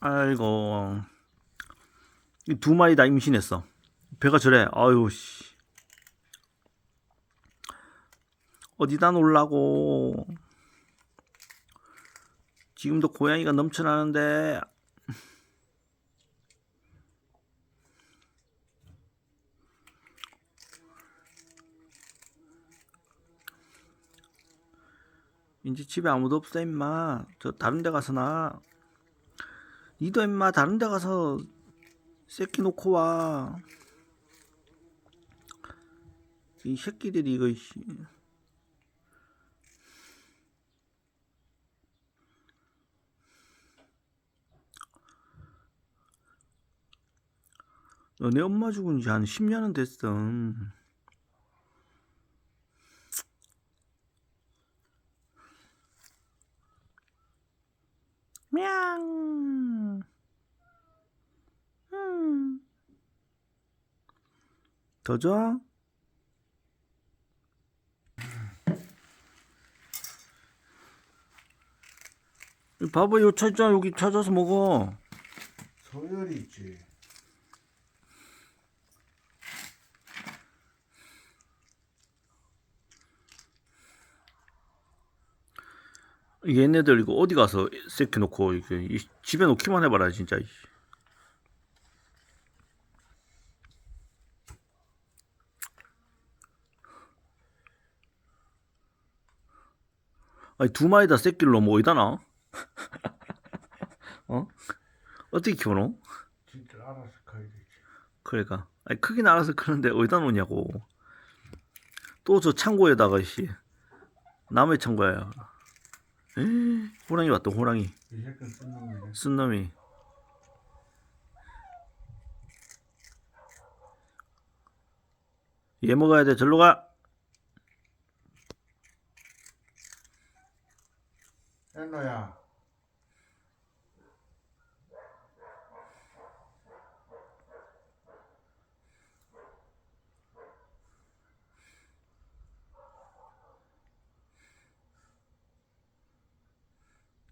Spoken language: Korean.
아이고. 이두 마리 다 임신했어. 배가 저래. 아유, 씨. 어디다 놀라고. 지금도 고양이가 넘쳐나는데. 이제 집에 아무도 없어, 임마. 저 다른 데 가서 나. 니도 임마 다른 데 가서 새끼 놓고 와. 이 새끼들이 이거 씨. 너네 엄마 죽은 지 한 10년은 됐어. 냥. 더 줘? 봐봐, 이거 찾아, 여기 찾아서 먹어. 소열이 있지. 얘네들 이거 어디 가서 새끼 놓고 이렇게 이 집에 놓기만 해봐라 진짜. 아니 두 마리 다 새끼를 놓으면 어디다 놔? 어? 어떻게 키워노? 진짜 알아서 커야 되지. 그러니까 아니 크긴 알아서 크는데 어디다 놓냐고. 또 저 창고에다가 씨 남의 창고야. 에이, 호랑이 왔다 호랑이. 이 새끼는 쓴 놈이네. 쓴 놈이 얘 먹어야 돼 절로 가 엔노야,